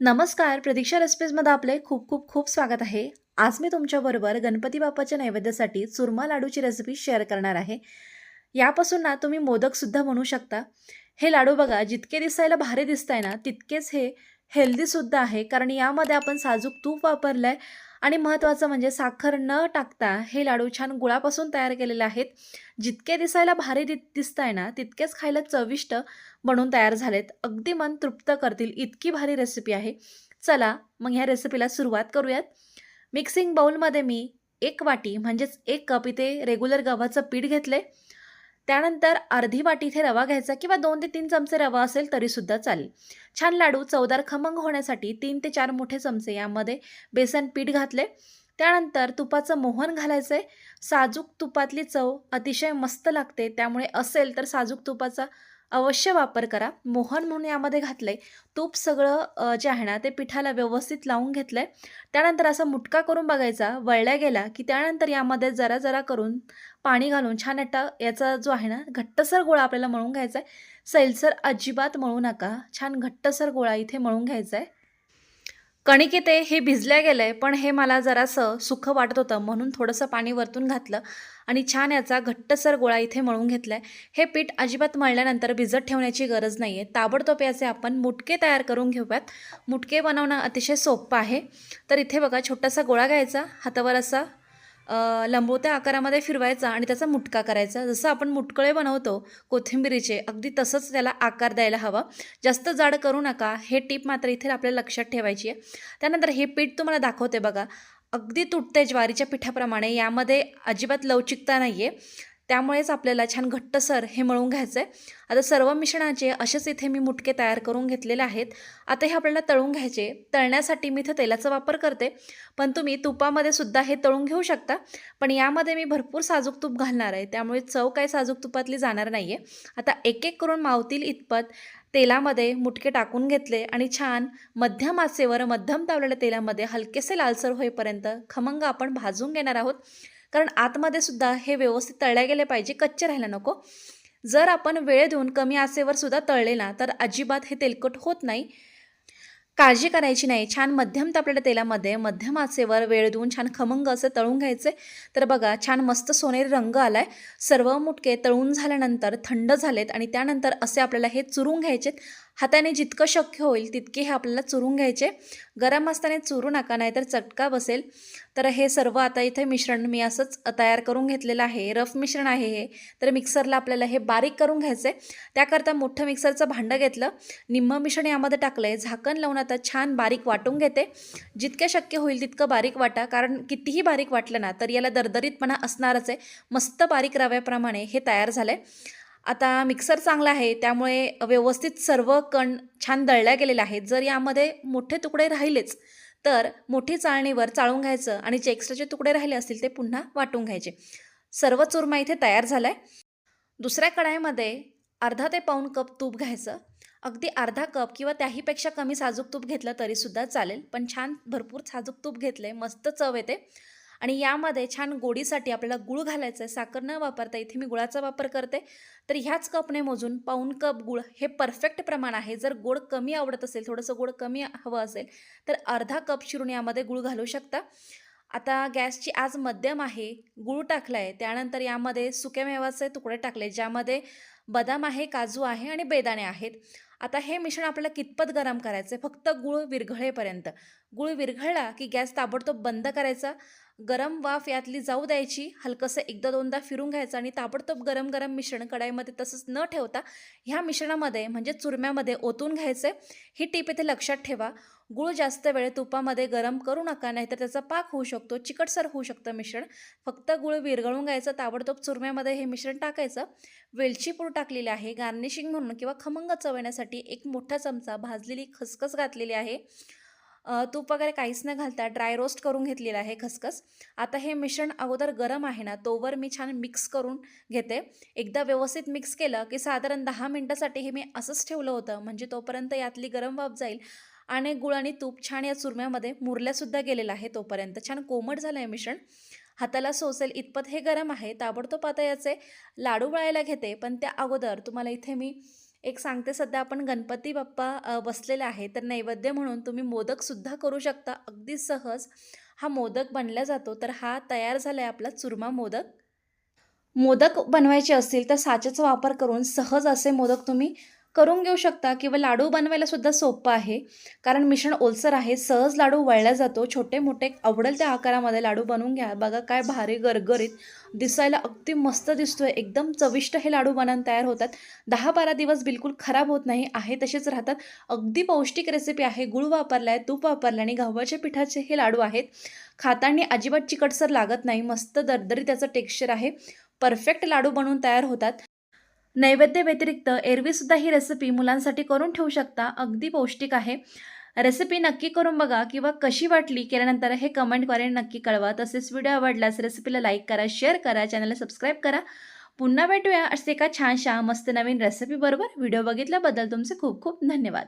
नमस्कार प्रतीक्षा रेसिपीजमध्ये आपले खूप खूप खूप स्वागत आहे. आज मी तुमच्याबरोबर गणपती बाप्पाच्या नैवेद्यासाठी चुरमा लाडूची रेसिपी शेअर करणार आहे. यापासून ना तुम्ही मोदकसुद्धा म्हणू शकता. हे लाडू बघा जितके दिसायला भारी दिसत आहे ना तितकेच हे हेल्दीसुद्धा आहे. कारण यामध्ये आपण साजूक तूप वापरलं आहे आणि महत्त्वाचं म्हणजे साखर न टाकता हे लाडू छान गुळापासून तयार केलेले आहेत. जितके दिसायला भारी दि दिसत आहे ना तितकेच खायला चविष्ट बनवून तयार झालेत. अगदी मन तृप्त करतील इतकी भारी रेसिपी आहे. चला मग ह्या रेसिपीला सुरुवात करूयात. मिक्सिंग बाउलमध्ये मी एक वाटी म्हणजेच एक कप इथे रेग्युलर गव्हाचं पीठ घेतले त्यानंतर अर्धी वाटी इथे रवा घ्यायचा किंवा दोन ते तीन चमचे रवा असेल तरीसुद्धा चालेल. छान लाडू चवदार खमंग होण्यासाठी तीन ते चार मोठे चमचे यामध्ये बेसन पीठ घातले. त्यानंतर तुपाचं मोहन घालायचं आहे साजूक तुपातली चव अतिशय मस्त लागते. त्यामुळे असेल तर साजूक तुपाचा अवश्य वापर करा. मोहन म्हणून यामध्ये घातलं आहे तूप सगळं जे आहे ना ते पिठाला व्यवस्थित लावून घेतलं आहे त्यानंतर असा मुटका करून बघायचा. वळल्या गेला की त्यानंतर यामध्ये जरा जरा करून पाणी घालून छान अट्टा याचा जो आहे ना घट्टसर गोळा आपल्याला मळून घ्यायचा आहे सैलसर अजिबात मळू नका. छान घट्टसर गोळा इथे मळून घ्यायचा आहे कणिक हे भिजल्या गेलं आहे पण हे मला जरासं सुखं वाटत होतं म्हणून थोडंसं पाणी वरतून घातलं आणि छान याचा घट्टसर गोळा इथे मळून घेतला आहे हे पीठ अजिबात मळल्यानंतर भिजत ठेवण्याची गरज नाही आहे ताबडतोब याचे आपण मुटके तयार करून घेऊयात. मुटके बनवणं अतिशय सोपं आहे. तर इथे बघा छोटासा गोळा घ्यायचा. हातावर असा लंबोत्या आकारामध्ये फिरवायचा आणि त्याचा मुटका करायचा. जसं आपण मुटकळे बनवतो कोथिंबिरीचे अगदी तसंच त्याला आकार द्यायला हवा. जास्त जाड करू नका. हे टीप मात्र इथे आपल्याला लक्षात ठेवायची आहे. त्यानंतर हे पीठ तुम्हाला दाखवते बघा. अगदी तुटते ज्वारीच्या पिठाप्रमाणे. यामध्ये अजिबात लवचिकता नाही आहे त्यामुळेच आपल्याला छान घट्टसर हे मळून घ्यायचं आहे आता सर्व मिश्रणाचे असेच इथे मी मुटके तयार करून घेतलेले आहेत. आता हे आपल्याला तळून घ्यायचे. तळण्यासाठी मी इथं तेलाचा वापर करते. पण तुम्ही तुपामध्ये सुद्धा हे तळून घेऊ शकता. पण यामध्ये मी भरपूर साजूक तूप घालणार आहे. त्यामुळे चव काय साजूक तुपातली जाणार नाही आहे आता एक एक करून मावतील इतपत तेलामध्ये मुटके टाकून घेतले आणि छान मध्यम आचेवर मध्यम तावलेल्या तेलामध्ये हलकेसे लालसर होईपर्यंत खमंग आपण भाजून घेणार आहोत. कारण आतमध्ये सुद्धा हे व्यवस्थित तळल्या गेले पाहिजे कच्चे राहायला नको. जर आपण वेळ देऊन कमी आसेवर सुद्धा तळले ना तर अजिबात हे तेलकट होत नाही. काळजी करायची नाही. छान मध्यम तापलेल्या तेलामध्ये मध्यम आचेवर वेळ देऊन छान खमंग असं तळून घ्यायचे. तर बघा छान मस्त सोनेरी रंग आला आहे सर्व मुटके तळून झाल्यानंतर थंड झालेत आणि त्यानंतर असे आपल्याला हे चुरून घ्यायचेत. हाताने जितकं शक्य होईल तितके हे आपल्याला चुरून घ्यायचे. गरम असताना चुरू नका नाहीतर चटका बसेल. तर हे सर्व आता इथे मिश्रण मी असंच तयार करून घेतलेलं आहे. रफ मिश्रण आहे हे. तर मिक्सरला आपल्याला हे बारीक करून घ्यायचं आहे त्याकरता मोठं मिक्सरचं भांडं घेतलं. निम्म मिश्रण यामध्ये टाकलं आहे झाकण लावून आता छान बारीक वाटून घेते. जितके शक्य होईल तितकं बारीक वाटा. कारण कितीही बारीक वाटलं ना तर याला दरदरीतपणा असणारच आहे. मस्त बारीक रव्याप्रमाणे हे तयार झालं आहे आता मिक्सर चांगला आहे त्यामुळे व्यवस्थित सर्व कण छान दळल्या गेलेले आहेत. जर यामध्ये मोठे तुकडे राहिलेच तर मोठी चाळणीवर चाळून घ्यायचं आणि जे एक्स्ट्राचे तुकडे राहिले असतील ते पुन्हा वाटून घ्यायचे. सर्व चुरमा इथे तयार झाला आहे दुसऱ्या कढाईमध्ये अर्धा ते पाऊण कप तूप घ्यायचं. अगदी अर्धा कप किंवा त्याहीपेक्षा कमी साजूक तूप घेतलं तरीसुद्धा चालेल पण छान भरपूर साजूक तूप घेतलं आहे मस्त चव येते. आणि यामध्ये छान गोडीसाठी आपल्याला गुळ घालायचं आहे. साखर न वापरता इथे मी गुळाचा वापर करते. तर ह्याच कपने मोजून पाऊण कप गुळ हे परफेक्ट प्रमाण आहे. जर गोड कमी आवडत असेल थोडंसं गोड कमी हवं असेल तर अर्धा कप शिरून यामध्ये गुळ घालू शकता. आता गॅसची आज मध्यम आहे गूळ टाकला आहे त्यानंतर यामध्ये सुक्या मेवाचे तुकडे टाकले ज्यामध्ये बदाम आहे काजू आहे आणि बेदाणे आहेत. आता हे मिश्रण आपल्याला कितपत गरम करायचं आहे फक्त गूळ विरघळेपर्यंत. गूळ विरघळला की गॅस ताबडतोब बंद करायचा. गरम वाफ यातली जाऊ द्यायची. हलकंसं एकदा दोनदा फिरून घ्यायचं आणि ताबडतोब गरम गरम मिश्रण कढाईमध्ये तसंच न ठेवता ह्या मिश्रणामध्ये म्हणजे चुरम्यामध्ये ओतून घ्यायचं ही टीप इथे लक्षात ठेवा. गूळ जास्त वेळ तुपामध्ये गरम करू नका नाहीतर त्याचा पाक होऊ शकतो चिकटसर होऊ शकतं मिश्रण. फक्त गूळ विरघळून घ्यायचं ताबडतोब चुरम्यामध्ये हे मिश्रण टाकायचं. वेलची पूड टाकलेली आहे गार्निशिंग म्हणून किंवा खमंग चव येण्यासाठी एक मोठा चमचा भाजलेली खसखस घातलेली आहे. तूप वगैरे काहीच न घालता ड्राय रोस्ट करून घेतलेला आहे खसखस. आता हे मिश्रण अगोदर गरम आहे ना तोवर मी छान मिक्स करून घेते. एकदा व्यवस्थित मिक्स केलं की साधारण दहा मिनटासाठी हे मी असंच ठेवलं होतं म्हणजे तोपर्यंत यातली गरम वाफ जाईल आणि गुळ आणि तूप छान या चुरम्यामध्ये मुरल्यासुद्धा गेलेलं आहे तोपर्यंत. छान कोमट झालं आहे मिश्रण. हाताला सोसेल इतपत हे गरम आहे ताबडतोब आता याचे लाडू वळायला घेते पण त्या अगोदर तुम्हाला इथे मी एक सांगते सध्या आपण गणपती बाप्पा बसलेले आहे तर नैवेद्य म्हणून तुम्ही मोदकसुद्धा करू शकता. अगदी सहज हा मोदक बनला जातो तर हा तयार झाला आहे आपला चुरमा मोदक. मोदक बनवायचे असतील तर साचेचा वापर करून सहज असे मोदक तुम्ही करून घेऊ शकता. किंवा लाडू बनवायला सुद्धा सोपं आहे. कारण मिश्रण ओलसर आहे. सहज लाडू वळला जातो. छोटे मोठे आवडेल त्या आकारामध्ये लाडू बनवून घ्या. बघा काय भारी गरगरीत दिसायला अगदी मस्त दिसतोय. एकदम चविष्ट हे लाडू बनवून तयार होतात. दहा बारा दिवस बिलकुल खराब होत नाही. आहे तसेच राहतात. अगदी पौष्टिक रेसिपी आहे. गुळ वापरला आहे तूप वापरलं आणि गव्हाच्या पिठाचे हे लाडू आहेत. खाताना अजिबात चिकटसर लागत नाही. मस्त दरदरी त्याचं टेक्स्चर आहे. परफेक्ट लाडू बनवून तयार होतात. नैवेद्य व्यतिरिक्त एरवीसुद्धा ही रेसिपी मुलांसाठी करून ठेवू शकता. अगदी पौष्टिक आहे. रेसिपी नक्की करून बघा किंवा कशी वाटली केल्यानंतर हे कमेंटद्वारे नक्की कळवा. तसेच व्हिडिओ आवडल्यास रेसिपीला लाईक करा शेअर करा चॅनलला सबस्क्राईब करा. पुन्हा भेटूया असे एका छानशा मस्त नवीन रेसिपीबरोबर व्हिडिओ बघितल्याबद्दल तुमचे खूप खूप धन्यवाद.